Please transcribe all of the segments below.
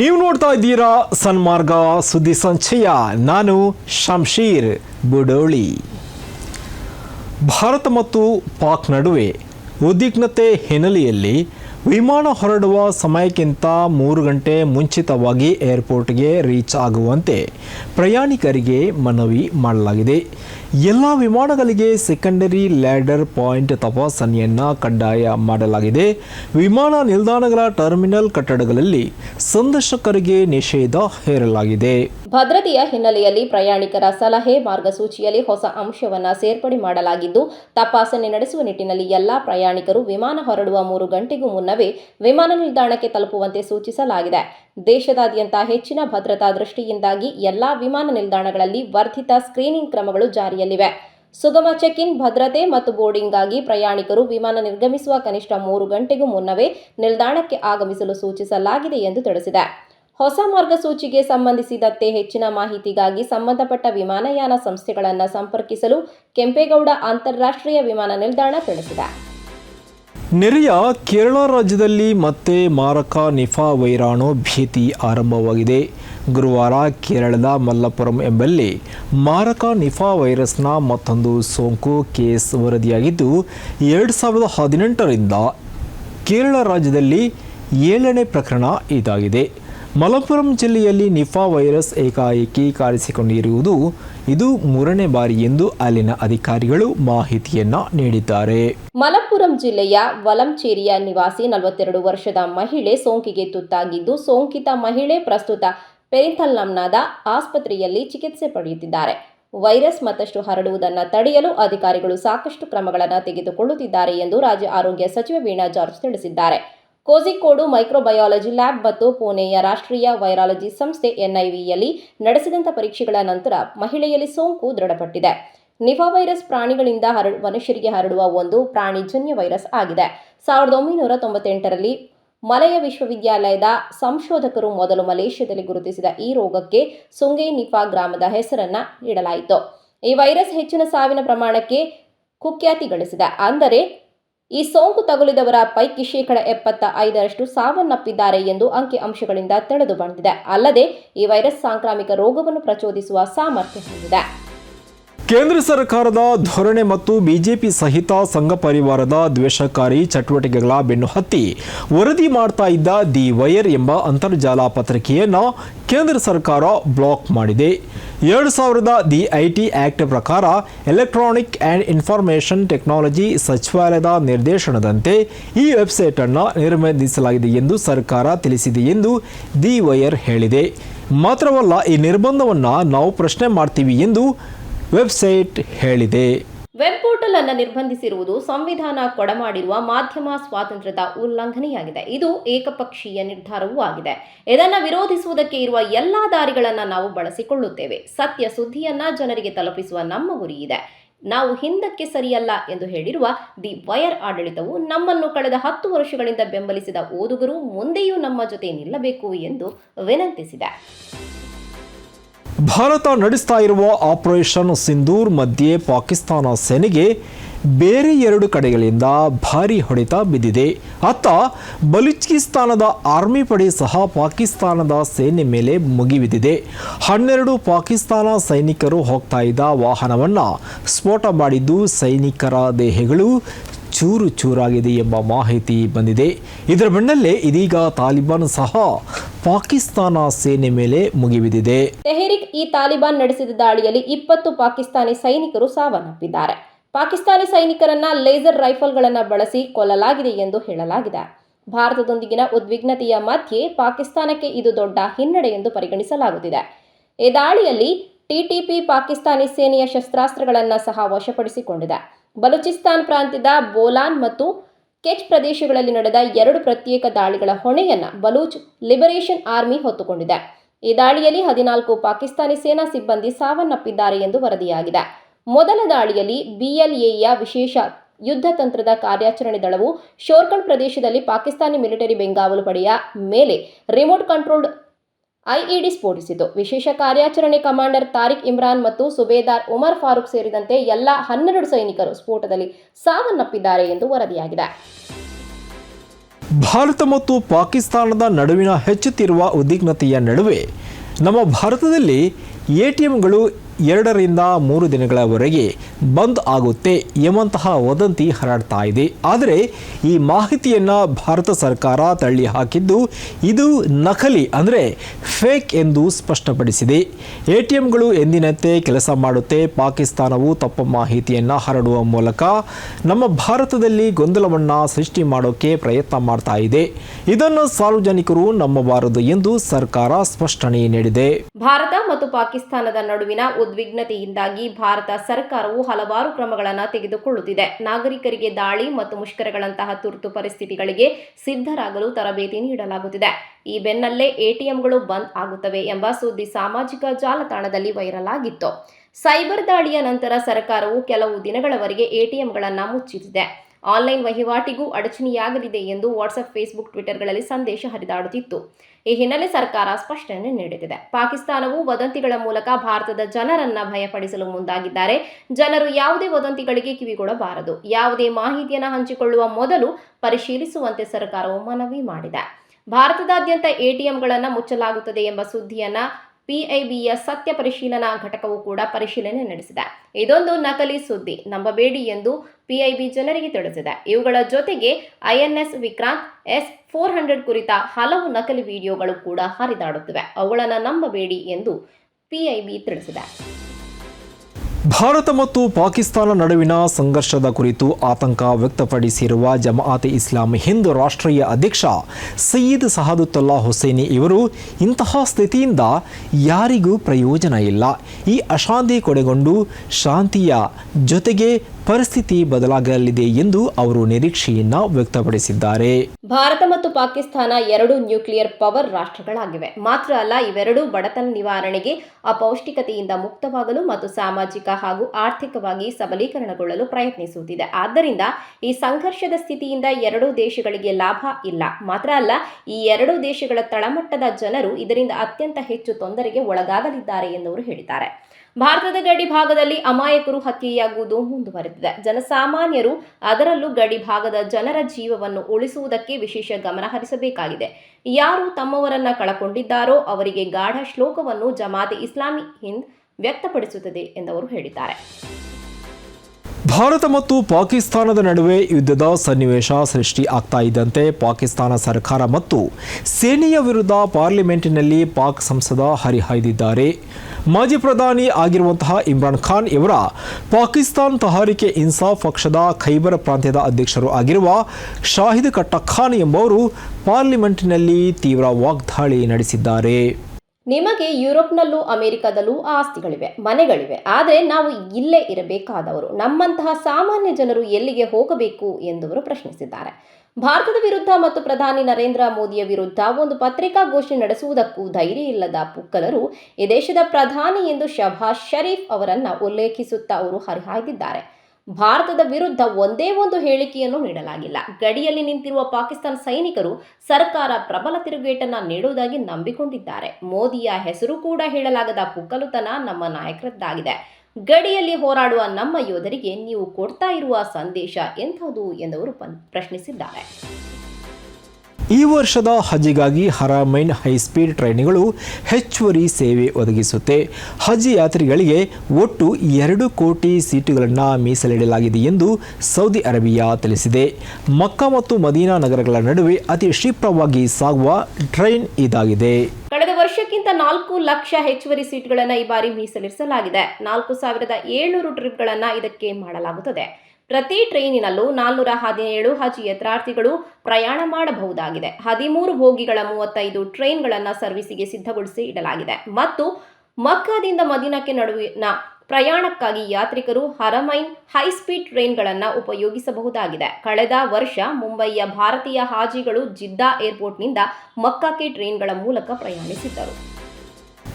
ನೀವು ನೋಡ್ತಾ ಇದ್ದೀರಾ ಸನ್ಮಾರ್ಗ ಸುದ್ದಿ ಸಂಚಯ. ನಾನು ಶಂಶೀರ್ ಬುಡೋಳಿ. ಭಾರತ ಮತ್ತು ಪಾಕ್ ನಡುವೆ ಉದ್ವಿಗ್ನತೆ ಹಿನ್ನೆಲೆಯಲ್ಲಿ ವಿಮಾನ ಹೊರಡುವ ಸಮಯಕ್ಕಿಂತ ಮೂರು ಗಂಟೆ ಮುಂಚಿತವಾಗಿ ಏರ್ಪೋರ್ಟ್ಗೆ ರೀಚ್ ಆಗುವಂತೆ ಪ್ರಯಾಣಿಕರಿಗೆ ಮನವಿ ಮಾಡಲಾಗಿದೆ. ಎಲ್ಲ ವಿಮಾನಗಳಿಗೆ ಸೆಕೆಂಡರಿ ಲ್ಯಾಡರ್ ಪಾಯಿಂಟ್ ತಪಾಸಣೆಯನ್ನು ಕಡ್ಡಾಯ ಮಾಡಲಾಗಿದೆ. ವಿಮಾನ ನಿಲ್ದಾಣಗಳ ಟರ್ಮಿನಲ್ ಕಟ್ಟಡಗಳಲ್ಲಿ ಸಂದರ್ಶಕರಿಗೆ ನಿಷೇಧ ಹೇರಲಾಗಿದೆ. ಭದ್ರತೆಯ ಹಿನ್ನೆಲೆಯಲ್ಲಿ ಪ್ರಯಾಣಿಕರ ಸಲಹೆ ಮಾರ್ಗಸೂಚಿಯಲ್ಲಿ ಹೊಸ ಅಂಶವನ್ನು ಸೇರ್ಪಡೆ ಮಾಡಲಾಗಿದ್ದು, ತಪಾಸಣೆ ನಡೆಸುವ ನಿಟ್ಟಿನಲ್ಲಿ ಎಲ್ಲಾ ಪ್ರಯಾಣಿಕರು ವಿಮಾನ ಹೊರಡುವ ಮೂರು ಗಂಟೆಗೂ ಮುನ್ನವೇ ವಿಮಾನ ನಿಲ್ದಾಣಕ್ಕೆ ತಲುಪುವಂತೆ ಸೂಚಿಸಲಾಗಿದೆ. ದೇಶದಾದ್ಯಂತ ಹೆಚ್ಚಿನ ಭದ್ರತಾ ದೃಷ್ಟಿಯಿಂದಾಗಿ ಎಲ್ಲಾ ವಿಮಾನ ನಿಲ್ದಾಣಗಳಲ್ಲಿ ವರ್ಧಿತ ಸ್ಕ್ರೀನಿಂಗ್ ಕ್ರಮಗಳು ಜಾರಿಯಲ್ಲಿವೆ. ಸುಗಮ ಚೆಕ್ ಇನ್ ಭದ್ರತೆ ಮತ್ತು ಬೋರ್ಡಿಂಗ್ಗಾಗಿ ಪ್ರಯಾಣಿಕರು ವಿಮಾನ ನಿರ್ಗಮಿಸುವ ಕನಿಷ್ಠ ಮೂರು ಗಂಟೆಗೂ ಮುನ್ನವೇ ನಿಲ್ದಾಣಕ್ಕೆ ಆಗಮಿಸಲು ಸೂಚಿಸಲಾಗಿದೆ ಎಂದು ತಿಳಿಸಿದೆ. ಹೊಸ ಮಾರ್ಗಸೂಚಿಗೆ ಸಂಬಂಧಿಸಿದಂತೆ ಹೆಚ್ಚಿನ ಮಾಹಿತಿಗಾಗಿ ಸಂಬಂಧಪಟ್ಟ ವಿಮಾನಯಾನ ಸಂಸ್ಥೆಗಳನ್ನು ಸಂಪರ್ಕಿಸಲು ಕೆಂಪೇಗೌಡ ಅಂತಾರಾಷ್ಟ್ರೀಯ ವಿಮಾನ ನಿಲ್ದಾಣ ತಿಳಿಸಿದೆ. ನೆರೆಯ ಕೇರಳ ರಾಜ್ಯದಲ್ಲಿ ಮತ್ತೆ ಮಾರಕ ನಿಫಾ ವೈರಾಣು ಭೀತಿ ಆರಂಭವಾಗಿದೆ. ಗುರುವಾರ ಕೇರಳದ ಮಲ್ಲಪುರಂ ಎಂಬಲ್ಲಿ ಮಾರಕ ನಿಫಾ ವೈರಸ್ನ ಮತ್ತೊಂದು ಸೋಂಕು ಕೇಸ್ ವರದಿಯಾಗಿದ್ದು, ಎರಡು ಸಾವಿರದ ಹದಿನೆಂಟರಿಂದ ಕೇರಳ ರಾಜ್ಯದಲ್ಲಿ ಏಳನೇ ಪ್ರಕರಣ ಇದಾಗಿದೆ. ಮಲಪ್ಪುರಂ ಜಿಲ್ಲೆಯಲ್ಲಿ ನಿಫಾ ವೈರಸ್ ಏಕಾಏಕಿ ಕಾಣಿಸಿಕೊಂಡಿರುವುದು ಇದು ಮೂರನೇ ಬಾರಿ ಎಂದು ಅಲ್ಲಿನ ಅಧಿಕಾರಿಗಳು ಮಾಹಿತಿಯನ್ನ ನೀಡಿದ್ದಾರೆ. ಮಲಪ್ಪುರಂ ಜಿಲ್ಲೆಯ ವಲಂಚೇರಿಯ ನಿವಾಸಿ ನಲವತ್ತೆರಡು ವರ್ಷದ ಮಹಿಳೆ ಸೋಂಕಿಗೆ ತುತ್ತಾಗಿದ್ದು ಸೋಂಕಿತ ಮಹಿಳೆ ಪ್ರಸ್ತುತ ಪೆರಿಂಥಲ್ನಂನಾದ ಆಸ್ಪತ್ರೆಯಲ್ಲಿ ಚಿಕಿತ್ಸೆ ಪಡೆಯುತ್ತಿದ್ದಾರೆ. ವೈರಸ್ ಮತ್ತಷ್ಟು ಹರಡುವುದನ್ನು ತಡೆಯಲು ಅಧಿಕಾರಿಗಳು ಸಾಕಷ್ಟು ಕ್ರಮಗಳನ್ನು ತೆಗೆದುಕೊಳ್ಳುತ್ತಿದ್ದಾರೆ ಎಂದು ರಾಜ್ಯ ಆರೋಗ್ಯ ಸಚಿವೆ ವೀಣಾ ಜಾರ್ಜ್ ತಿಳಿಸಿದ್ದಾರೆ. ಕೋಜಿಕೋಡು ಮೈಕ್ರೋಬಯಾಲಜಿ ಲ್ಯಾಬ್ ಮತ್ತು ಪುಣೆಯ ರಾಷ್ಟ್ರೀಯ ವೈರಾಲಜಿ ಸಂಸ್ಥೆ ಎನ್ಐವಿಯಲ್ಲಿ ನಡೆಸಿದಂಥ ಪರೀಕ್ಷೆಗಳ ನಂತರ ಮಹಿಳೆಯಲ್ಲಿ ಸೋಂಕು ದೃಢಪಟ್ಟಿದೆ. ನಿಫಾ ವೈರಸ್ ಪ್ರಾಣಿಗಳಿಂದ ಹರಡು, ಮನುಷ್ಯರಿಗೆ ಹರಡುವ ಒಂದು ಪ್ರಾಣಿಜನ್ಯ ವೈರಸ್ ಆಗಿದೆ. ಸಾವಿರದ ಒಂಬೈನೂರ ತೊಂಬತ್ತೆಂಟರಲ್ಲಿ ಮಲಯ ವಿಶ್ವವಿದ್ಯಾಲಯದ ಸಂಶೋಧಕರು ಮೊದಲು ಮಲೇಷ್ಯಾದಲ್ಲಿ ಗುರುತಿಸಿದ ಈ ರೋಗಕ್ಕೆ ಸುಂಗೈ ನಿಫಾ ಗ್ರಾಮದ ಹೆಸರನ್ನ ನೀಡಲಾಯಿತು ಈ ವೈರಸ್ ಹೆಚ್ಚಿನ ಸಾವಿನ ಪ್ರಮಾಣಕ್ಕೆ ಕುಖ್ಯಾತಿ ಗಳಿಸಿದೆ. ಅಂದರೆ ಈ ಸೋಂಕು ತಗುಲಿದವರ ಪೈಕಿ ಶೇಕಡ ಎಪ್ಪತ್ತ ಐದರಷ್ಟು ಸಾವನ್ನಪ್ಪಿದ್ದಾರೆ ಎಂದು ಅಂಕಿ ಅಂಶಗಳಿಂದ ತಿಳಿದು ಬಂದಿದೆ. ಅಲ್ಲದೆ ಈ ವೈರಸ್ ಸಾಂಕ್ರಾಮಿಕ ರೋಗವನ್ನು ಪ್ರಚೋದಿಸುವ ಸಾಮರ್ಥ್ಯ ಹೊಂದಿದೆ. ಕೇಂದ್ರ ಸರ್ಕಾರದ ಧೋರಣೆ ಮತ್ತು ಬಿಜೆಪಿ ಸಹಿತ ಸಂಘ ಪರಿವಾರದ ದ್ವೇಷಕಾರಿ ಚಟುವಟಿಕೆಗಳ ಬೆನ್ನು ಹತ್ತಿ ವರದಿ ಮಾಡ್ತಾ ಇದ್ದ ದಿ ವೈರ್ ಎಂಬ ಅಂತರ್ಜಾಲ ಪತ್ರಿಕೆಯನ್ನು ಕೇಂದ್ರ ಸರ್ಕಾರ ಬ್ಲಾಕ್ ಮಾಡಿದೆ. ಎರಡು ಸಾವಿರದ ದಿ ಐ ಟಿ ಆಕ್ಟ್ ಪ್ರಕಾರ ಎಲೆಕ್ಟ್ರಾನಿಕ್ ಆ್ಯಂಡ್ ಇನ್ಫಾರ್ಮೇಷನ್ ಟೆಕ್ನಾಲಜಿ ಸಚಿವಾಲಯದ ನಿರ್ದೇಶನದಂತೆ ಈ ವೆಬ್ಸೈಟನ್ನು ನಿರ್ಬಂಧಿಸಲಾಗಿದೆ ಎಂದು ಸರ್ಕಾರ ತಿಳಿಸಿದೆ ಎಂದು ದಿ ವಯರ್ ಹೇಳಿದೆ. ಮಾತ್ರವಲ್ಲ ಈ ನಿರ್ಬಂಧವನ್ನು ನಾವು ಪ್ರಶ್ನೆ ಮಾಡ್ತೀವಿ ಎಂದು ವೆಬ್ಸೈಟ್ ಹೇಳಿದೆ. ವೆಬ್ ಪೋರ್ಟಲ್ ಅನ್ನು ನಿರ್ಬಂಧಿಸಿರುವುದು ಸಂವಿಧಾನ ಕೊಡಮಾಡಿರುವ ಮಾಧ್ಯಮ ಸ್ವಾತಂತ್ರ್ಯದ ಉಲ್ಲಂಘನೆಯಾಗಿದೆ. ಇದು ಏಕಪಕ್ಷೀಯ ನಿರ್ಧಾರವೂ ಆಗಿದೆ. ಇದನ್ನು ವಿರೋಧಿಸುವುದಕ್ಕೆ ಇರುವ ಎಲ್ಲ ದಾರಿಗಳನ್ನು ನಾವು ಬಳಸಿಕೊಳ್ಳುತ್ತೇವೆ. ಸತ್ಯ ಸುದ್ದಿಯನ್ನ ಜನರಿಗೆ ತಲುಪಿಸುವ ನಮ್ಮ ಗುರಿ ಇದೆ. ನಾವು ಹಿಂದಕ್ಕೆ ಸರಿಯಲ್ಲ ಎಂದು ಹೇಳಿರುವ ದಿ ವಯರ್ ಆಡಳಿತವು ನಮ್ಮನ್ನು ಕಳೆದ ಹತ್ತು ವರ್ಷಗಳಿಂದ ಬೆಂಬಲಿಸಿದ ಓದುಗರು ಮುಂದೆಯೂ ನಮ್ಮ ಜೊತೆ ನಿಲ್ಲಬೇಕು ಎಂದು ವಿನಂತಿಸಿದೆ. ಭಾರತ ನಡೆಸ್ತಾ ಇರುವ ಆಪರೇಷನ್ ಸಿಂಧೂರ್ ಮಧ್ಯೆ ಪಾಕಿಸ್ತಾನ ಸೇನೆಗೆ ಬೇರೆ ಎರಡು ಕಡೆಗಳಿಂದ ಭಾರಿ ಹೊಡೆತ ಬಿದ್ದಿದೆ. ಅತ್ತ ಬಲೂಚಿಸ್ತಾನದ ಆರ್ಮಿ ಪಡೆ ಸಹ ಪಾಕಿಸ್ತಾನದ ಸೇನೆ ಮೇಲೆ ಮುಗಿಬಿದ್ದಿದೆ. ಹನ್ನೆರಡು ಪಾಕಿಸ್ತಾನ ಸೈನಿಕರು ಹೋಗ್ತಾ ಇದ್ದ ವಾಹನವನ್ನು ಸ್ಫೋಟ ಮಾಡಿದ್ದು ಸೈನಿಕರ ದೇಹಗಳು ಚೂರು ಚೂರಾಗಿದೆ ಎಂಬ ಮಾಹಿತಿ ಬಂದಿದೆ. ಇದರ ಬೆನ್ನಲ್ಲೇ ಇದೀಗ ತಾಲಿಬಾನ್ ಸಹ ಪಾಕಿಸ್ತಾನ ಸೇನೆ ಮೇಲೆ ಮುಗಿಬಿದ್ದಿದೆ. ತೆಹರಿಕ್ ಈ ತಾಲಿಬಾನ್ ನಡೆಸಿದ ದಾಳಿಯಲ್ಲಿ ಇಪ್ಪತ್ತು ಪಾಕಿಸ್ತಾನಿ ಸೈನಿಕರು ಸಾವನ್ನಪ್ಪಿದ್ದಾರೆ. ಪಾಕಿಸ್ತಾನಿ ಸೈನಿಕರನ್ನ ಲೇಸರ್ ರೈಫಲ್ಗಳನ್ನು ಬಳಸಿ ಕೊಲ್ಲಲಾಗಿದೆ ಎಂದು ಹೇಳಲಾಗಿದೆ. ಭಾರತದೊಂದಿಗಿನ ಉದ್ವಿಗ್ನತೆಯ ಮಧ್ಯೆ ಪಾಕಿಸ್ತಾನಕ್ಕೆ ಇದು ದೊಡ್ಡ ಹಿನ್ನಡೆ ಎಂದು ಪರಿಗಣಿಸಲಾಗುತ್ತಿದೆ. ಈ ದಾಳಿಯಲ್ಲಿ ಟಿಟಿಪಿ ಪಾಕಿಸ್ತಾನಿ ಸೇನೆಯ ಶಸ್ತ್ರಾಸ್ತ್ರಗಳನ್ನು ಸಹ ವಶಪಡಿಸಿಕೊಂಡಿದೆ. ಬಲೂಚಿಸ್ತಾನ್ ಪ್ರಾಂತ್ಯದ ಬೋಲಾನ್ ಮತ್ತು ಕೆಚ್ ಪ್ರದೇಶಗಳಲ್ಲಿ ನಡೆದ ಎರಡು ಪ್ರತ್ಯೇಕ ದಾಳಿಗಳ ಹೊಣೆಯನ್ನ ಬಲೂಚ್ ಲಿಬರೇಷನ್ ಆರ್ಮಿ ಹೊತ್ತುಕೊಂಡಿದೆ. ಈ ದಾಳಿಯಲ್ಲಿ ಹದಿನಾಲ್ಕು ಪಾಕಿಸ್ತಾನಿ ಸೇನಾ ಸಿಬ್ಬಂದಿ ಸಾವನ್ನಪ್ಪಿದ್ದಾರೆ ಎಂದು ವರದಿಯಾಗಿದೆ. ಮೊದಲ ದಾಳಿಯಲ್ಲಿ ಬಿಎಲ್ಎಯ ವಿಶೇಷ ಯುದ್ಧ ತಂತ್ರದ ಕಾರ್ಯಾಚರಣೆ ದಳವು ಶೋರ್ಕಲ್ ಪ್ರದೇಶದಲ್ಲಿ ಪಾಕಿಸ್ತಾನಿ ಮಿಲಿಟರಿ ಬೆಂಗಾವಲು ಪಡೆಯ ಮೇಲೆ ರಿಮೋಟ್ ಕಂಟ್ರೋಲ್ಡ್ ಐಇಡಿ ಸ್ಫೋಟಿಸಿತು. ವಿಶೇಷ ಕಾರ್ಯಾಚರಣೆ ಕಮಾಂಡರ್ ತಾರಿಕ್ ಇಮ್ರಾನ್ ಮತ್ತು ಸುಬೇದಾರ್ ಉಮರ್ ಫಾರೂಕ್ ಸೇರಿದಂತೆ ಎಲ್ಲ ಹನ್ನೆರಡು ಸೈನಿಕರು ಸ್ಫೋಟದಲ್ಲಿ ಸಾವನ್ನಪ್ಪಿದ್ದಾರೆ ಎಂದು ವರದಿಯಾಗಿದೆ. ಭಾರತ ಮತ್ತು ಪಾಕಿಸ್ತಾನದ ನಡುವಿನ ಹೆಚ್ಚುತ್ತಿರುವ ಉದ್ವಿಗ್ನತೆಯ ನಡುವೆ ನಮ್ಮ ಭಾರತದಲ್ಲಿ ಎಟಿಎಂಗಳು ಎರಡರಿಂದ ಮೂರು ದಿನಗಳವರೆಗೆ ಬಂದ್ ಆಗುತ್ತೆ ಎಂಬಂತಹ ವದಂತಿ ಹರಡ್ತಾ ಇದೆ. ಆದರೆ ಈ ಮಾಹಿತಿಯನ್ನು ಭಾರತ ಸರ್ಕಾರ ತಳ್ಳಿ ಹಾಕಿದ್ದು ಇದು ನಕಲಿ ಅಂದರೆ ಫೇಕ್ ಎಂದು ಸ್ಪಷ್ಟಪಡಿಸಿದೆ. ಎ ಟಿ ಎಂಗಳು ಎಂದಿನಂತೆ ಕೆಲಸ ಮಾಡುತ್ತೆ, ಪಾಕಿಸ್ತಾನವು ತಪ್ಪು ಮಾಹಿತಿಯನ್ನು ಹರಡುವ ಮೂಲಕ ನಮ್ಮ ಭಾರತದಲ್ಲಿ ಗೊಂದಲವನ್ನು ಸೃಷ್ಟಿ ಮಾಡೋಕ್ಕೆ ಪ್ರಯತ್ನ ಮಾಡ್ತಾ ಇದೆ. ಇದನ್ನು ಸಾರ್ವಜನಿಕರು ನಂಬಬಾರದು ಎಂದು ಸರ್ಕಾರ ಸ್ಪಷ್ಟನೆ ನೀಡಿದೆ. ಭಾರತ ಮತ್ತು ಪಾಕಿಸ್ತಾನದ ನಡುವಿನ ಉದ್ವಿಗ್ನತೆಯಿಂದಾಗಿ ಭಾರತ ಸರ್ಕಾರವು ಹಲವಾರು ಕ್ರಮಗಳನ್ನು ತೆಗೆದುಕೊಳ್ಳುತ್ತಿದೆ. ನಾಗರಿಕರಿಗೆ ದಾಳಿ ಮತ್ತು ಮುಷ್ಕರಗಳಂತಹ ತುರ್ತು ಪರಿಸ್ಥಿತಿಗಳಿಗೆ ಸಿದ್ಧರಾಗಲು ತರಬೇತಿ ನೀಡಲಾಗುತ್ತಿದೆ. ಈ ಬೆನ್ನಲ್ಲೇ ಎಟಿಎಂಗಳು ಬಂದ್ ಆಗುತ್ತವೆ ಎಂಬ ಸುದ್ದಿ ಸಾಮಾಜಿಕ ಜಾಲತಾಣದಲ್ಲಿ ವೈರಲ್ ಆಗಿತ್ತು ಸೈಬರ್ ದಾಳಿಯ ನಂತರ ಸರ್ಕಾರವು ಕೆಲವು ದಿನಗಳವರೆಗೆ ಎಟಿಎಂಗಳನ್ನು ಮುಚ್ಚಿಸಿದೆ ಆನ್ಲೈನ್ ವಹಿವಾಟಿಗೂ ಅಡಚಣೆಯಾಗಲಿದೆ ಎಂದು ವಾಟ್ಸಪ್ ಫೇಸ್ಬುಕ್, ಟ್ವಿಟರ್ಗಳಲ್ಲಿ ಸಂದೇಶ ಹರಿದಾಡುತ್ತಿತ್ತು. ಈ ಹಿನ್ನೆಲೆ ಸರ್ಕಾರ ಸ್ಪಷ್ಟನೆ ನೀಡುತ್ತಿದೆ. ಪಾಕಿಸ್ತಾನವು ವದಂತಿಗಳ ಮೂಲಕ ಭಾರತದ ಜನರನ್ನ ಭಯಪಡಿಸಲು ಮುಂದಾಗಿದ್ದಾರೆ. ಜನರು ಯಾವುದೇ ವದಂತಿಗಳಿಗೆ ಕಿವಿಗೊಡಬಾರದು. ಯಾವುದೇ ಮಾಹಿತಿಯನ್ನು ಹಂಚಿಕೊಳ್ಳುವ ಮೊದಲು ಪರಿಶೀಲಿಸುವಂತೆ ಸರ್ಕಾರವು ಮನವಿ ಮಾಡಿದೆ. ಭಾರತದಾದ್ಯಂತ ಎಟಿಎಂಗಳನ್ನು ಮುಚ್ಚಲಾಗುತ್ತದೆ ಎಂಬ ಸುದ್ದಿಯನ್ನ ಪಿಐಬಿಯ ಸತ್ಯ ಪರಿಶೀಲನಾ ಘಟಕವು ಕೂಡ ಪರಿಶೀಲನೆ ನಡೆಸಿದೆ. ಇದೊಂದು ನಕಲಿ ಸುದ್ದಿ, ನಂಬಬೇಡಿ ಎಂದು ಪಿಐಬಿ ಜನರಿಗೆ ತಿಳಿಸಿದೆ. ಇವುಗಳ ಜೊತೆಗೆ INS Vikrant, S four hundred ಕುರಿತ ಹಲವು ನಕಲಿ ವಿಡಿಯೋಗಳು ಕೂಡ ಹರಿದಾಡುತ್ತಿವೆ. ಅವುಗಳನ್ನು ನಂಬಬೇಡಿ ಎಂದು ಪಿಐಬಿ ತಿಳಿಸಿದೆ. ಭಾರತ ಮತ್ತು ಪಾಕಿಸ್ತಾನ ನಡುವಿನ ಸಂಘರ್ಷದ ಕುರಿತು ಆತಂಕ ವ್ಯಕ್ತಪಡಿಸಿರುವ ಜಮಾತ್ ಇಸ್ಲಾಮಿ ಹಿಂದ್ ರಾಷ್ಟ್ರೀಯ ಅಧ್ಯಕ್ಷ ಸಯೀದ್ ಸಹದುತ್ತಲ್ಲಾ ಹುಸೇನಿ ಇವರು ಇಂತಹ ಸ್ಥಿತಿಯಿಂದ ಯಾರಿಗೂ ಪ್ರಯೋಜನ ಇಲ್ಲ. ಈ ಅಶಾಂತಿ ಕೊಡೆಗೊಂಡು ಶಾಂತಿಯ ಜೊತೆಗೆ ಪರಿಸ್ಥಿತಿ ಬದಲಾಗಲಿದೆ ಎಂದು ಅವರು ನಿರೀಕ್ಷೆಯನ್ನ ವ್ಯಕ್ತಪಡಿಸಿದ್ದಾರೆ. ಭಾರತ ಮತ್ತು ಪಾಕಿಸ್ತಾನ ಎರಡು ನ್ಯೂಕ್ಲಿಯರ್ ಪವರ್ ರಾಷ್ಟ್ರಗಳಾಗಿವೆ. ಮಾತ್ರ ಅಲ್ಲ, ಇವೆರಡೂ ಬಡತನ ನಿವಾರಣೆಗೆ ಅಪೌಷ್ಟಿಕತೆಯಿಂದ ಮುಕ್ತವಾಗಲು ಮತ್ತು ಸಾಮಾಜಿಕ ಹಾಗೂ ಆರ್ಥಿಕವಾಗಿ ಸಬಲೀಕರಣಗೊಳ್ಳಲು ಪ್ರಯತ್ನಿಸುತ್ತಿದೆ. ಆದ್ದರಿಂದ ಈ ಸಂಘರ್ಷದ ಸ್ಥಿತಿಯಿಂದ ಎರಡೂ ದೇಶಗಳಿಗೆ ಲಾಭ ಇಲ್ಲ. ಮಾತ್ರ ಅಲ್ಲ, ಈ ಎರಡೂ ದೇಶಗಳ ತಳಮಟ್ಟದ ಜನರು ಇದರಿಂದ ಅತ್ಯಂತ ಹೆಚ್ಚು ತೊಂದರೆಗೆ ಒಳಗಾಗಲಿದ್ದಾರೆ ಎಂದು ಅವರು ಹೇಳಿದ್ದಾರೆ. ಭಾರತದ ಗಡಿ ಭಾಗದಲ್ಲಿ ಅಮಾಯಕರು ಹತ್ಯೆಯಾಗುವುದು ಮುಂದುವರೆದಿದೆ. ಜನಸಾಮಾನ್ಯರು ಅದರಲ್ಲೂ ಗಡಿ ಭಾಗದ ಜನರ ಜೀವವನ್ನು ಉಳಿಸುವುದಕ್ಕೆ ವಿಶೇಷ ಗಮನ ಹರಿಸಬೇಕಾಗಿದೆ. ಯಾರು ತಮ್ಮವರನ್ನ ಕಳಕೊಂಡಿದ್ದಾರೋ ಅವರಿಗೆ ಗಾಢ ಶ್ಲೋಕವನ್ನು ಜಮಾತೆ ಇಸ್ಲಾಮಿ ಹಿಂದ್ ವ್ಯಕ್ತಪಡಿಸುತ್ತದೆ ಎಂದವರು ಹೇಳಿದ್ದಾರೆ. ಭಾರತ ಮತ್ತು ಪಾಕಿಸ್ತಾನದ ನಡುವೆ ಯುದ್ಧದ ಸನ್ನಿವೇಶ ಸೃಷ್ಟಿ ಆಗ್ತಾ ಇದ್ದಂತೆ ಪಾಕಿಸ್ತಾನ ಸರ್ಕಾರ ಮತ್ತು ಸೇನೆಯ ವಿರುದ್ಧ ಪಾರ್ಲಿಮೆಂಟಿನಲ್ಲಿ ಪಾಕ್ ಸಂಸದ ಹರಿಹಾಯ್ದಿದ್ದಾರೆ. ಮಾಜಿ ಪ್ರಧಾನಿ ಆಗಿರುವಂತಹ ಇಮ್ರಾನ್ ಖಾನ್ ಇವರ ಪಾಕಿಸ್ತಾನ್ ತಹಾರಿಕೆ ಇನ್ಸಾಫ್ ಪಕ್ಷದ ಖೈಬರ್ ಪ್ರಾಂತ್ಯದ ಅಧ್ಯಕ್ಷರು ಆಗಿರುವ ಶಾಹಿದ್ ಕಟ್ಟ ಎಂಬವರು ಎಂಬುವರು ಪಾರ್ಲಿಮೆಂಟಿನಲ್ಲಿ ತೀವ್ರ ವಾಗ್ದಾಳಿ ನಡೆಸಿದ್ದಾರೆ. ನಿಮಗೆ ಯುರೋಪ್ನಲ್ಲೂ ಅಮೆರಿಕದಲ್ಲೂ ಆಸ್ತಿಗಳಿವೆ, ಮನೆಗಳಿವೆ. ಆದರೆ ನಾವು ಇಲ್ಲೇ ಇರಬೇಕಾದವರು, ನಮ್ಮಂತಹ ಸಾಮಾನ್ಯ ಜನರು ಎಲ್ಲಿಗೆ ಹೋಗಬೇಕು ಎಂದವರು ಪ್ರಶ್ನಿಸಿದ್ದಾರೆ. ಭಾರತದ ವಿರುದ್ಧ ಮತ್ತು ಪ್ರಧಾನಿ ನರೇಂದ್ರ ಮೋದಿಯ ವಿರುದ್ಧ ಒಂದು ಪತ್ರಿಕಾಗೋಷ್ಠಿ ನಡೆಸುವುದಕ್ಕೂ ಧೈರ್ಯ ಇಲ್ಲದ ಪುಕ್ಕಲರು ಈ ದೇಶದ ಪ್ರಧಾನಿ ಎಂದು ಶಬಾಜ್ ಶರೀಫ್ ಅವರನ್ನ ಉಲ್ಲೇಖಿಸುತ್ತಾ ಅವರು ಹರಿಹಾಯ್ದಿದ್ದಾರೆ. ಭಾರತದ ವಿರುದ್ಧ ಒಂದೇ ಒಂದು ಹೇಳಿಕೆಯನ್ನು ನೀಡಲಾಗಿಲ್ಲ. ಗಡಿಯಲ್ಲಿ ನಿಂತಿರುವ ಪಾಕಿಸ್ತಾನ ಸೈನಿಕರು ಸರ್ಕಾರ ಪ್ರಬಲ ತಿರುಗೇಟನ್ನ ನೀಡುವುದಾಗಿ ನಂಬಿಕೊಂಡಿದ್ದಾರೆ. ಮೋದಿಯ ಹೆಸರು ಕೂಡ ಹೇಳಲಾಗದ ಪುಕ್ಕಲುತನ ನಮ್ಮ ನಾಯಕರದ್ದಾಗಿದೆ. ಗಡಿಯಲ್ಲಿ ಹೋರಾಡುವ ನಮ್ಮ ಯೋಧರಿಗೆ ನೀವು ಕೊಡ್ತಾ ಇರುವ ಸಂದೇಶ ಎಂಥದು ಎಂದವರು ಪ್ರಶ್ನಿಸಿದ್ದಾರೆ. ಈ ವರ್ಷದ ಹಜ್ಜಿಗಾಗಿ ಹರಾಮೈನ್ ಹೈಸ್ಪೀಡ್ ಟ್ರೈನ್ಗಳು ಹೆಚ್ಚುವರಿ ಸೇವೆ ಒದಗಿಸುತ್ತೆ. ಹಜ್ ಯಾತ್ರಿಗಳಿಗೆ ಒಟ್ಟು ಎರಡು ಕೋಟಿ ಸೀಟುಗಳನ್ನು ಮೀಸಲಿಡಲಾಗಿದೆ ಎಂದು ಸೌದಿ ಅರೇಬಿಯಾ ತಿಳಿಸಿದೆ. ಮಕ್ಕ ಮತ್ತು ಮದೀನಾ ನಗರಗಳ ನಡುವೆ ಅತಿ ಕ್ಷಿಪ್ರವಾಗಿ ಸಾಗುವ ಟ್ರೈನ್ ಇದಾಗಿದೆ. ಕಳೆದ ವರ್ಷಕ್ಕಿಂತ ನಾಲ್ಕು ಲಕ್ಷ ಹೆಚ್ಚುವರಿ ಸೀಟ್ಗಳನ್ನು ಈ ಬಾರಿ ಮೀಸಲಿರಿಸಲಾಗಿದೆ. ನಾಲ್ಕು ಸಾವಿರದ ಏಳ್ನೂರು ಟ್ರಿಪ್ಗಳನ್ನು ಇದಕ್ಕೆ ಮಾಡಲಾಗುತ್ತದೆ. ಪ್ರತಿ ಟ್ರೈನಿನಲ್ಲೂ ನಾಲ್ನೂರ ಹದಿನೇಳು ಹಜ್ ಯಾತ್ರಾರ್ಥಿಗಳು ಪ್ರಯಾಣ ಮಾಡಬಹುದಾಗಿದೆ. ಹದಿಮೂರು ಬೋಗಿಗಳ ಮೂವತ್ತೈದು ಟ್ರೈನ್ಗಳನ್ನು ಸರ್ವಿಸಿಗೆ ಸಿದ್ಧಗೊಳಿಸಿ ಇಡಲಾಗಿದೆ. ಮತ್ತು ಮಕ್ಕಾದಿಂದ ಮದಿನಕ್ಕೆ ನಡುವಿನ ಪ್ರಯಾಣಕ್ಕಾಗಿ ಯಾತ್ರಿಕರು ಹರಮೈನ್ ಹೈಸ್ಪೀಡ್ ಟ್ರೈನ್ಗಳನ್ನು ಉಪಯೋಗಿಸಬಹುದಾಗಿದೆ. ಕಳೆದ ವರ್ಷ ಮುಂಬಯಿಯ ಭಾರತೀಯ ಹಾಜಿಗಳು ಜಿದ್ದಾ ಏರ್ಪೋರ್ಟ್ನಿಂದ ಮಕ್ಕಾಕ್ಕೆ ಟ್ರೈನ್ಗಳ ಮೂಲಕ ಪ್ರಯಾಣಿಸಿದ್ದರು.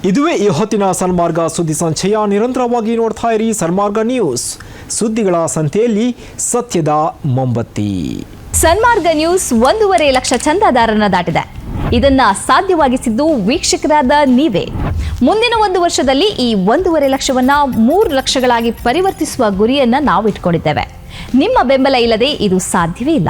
ಇದುವೇ ಈ ಹೊತ್ತಿನ ಸನ್ಮಾರ್ಗ ಸುದ್ದಿ ಸಂಚಯ ನಿರಂತರವಾಗಿ ನೋಡ್ತಾ ಇರಿ ಸನ್ಮಾರ್ಗ ನ್ಯೂಸ್. ಸುದ್ದಿಗಳ ಸಂತೆಯಲ್ಲಿ ಸತ್ಯದ ಮೊಂಬತ್ತಿ. ಸನ್ಮಾರ್ಗ ನ್ಯೂಸ್ ಒಂದೂವರೆ ಲಕ್ಷ ಚಂದಾದಾರನ ದಾಟಿದೆ. ಇದನ್ನ ಸಾಧ್ಯವಾಗಿಸಿದ್ದು ವೀಕ್ಷಕರಾದ ನೀವೇ. ಮುಂದಿನ ಒಂದು ವರ್ಷದಲ್ಲಿ ಈ ಒಂದೂವರೆ ಲಕ್ಷವನ್ನ ಮೂರು ಲಕ್ಷಗಳಾಗಿ ಪರಿವರ್ತಿಸುವ ಗುರಿಯನ್ನ ನಾವು ಇಟ್ಕೊಂಡಿದ್ದೇವೆ ನಿಮ್ಮ ಬೆಂಬಲ ಇಲ್ಲದೆ ಇದು ಸಾಧ್ಯವೇ ಇಲ್ಲ.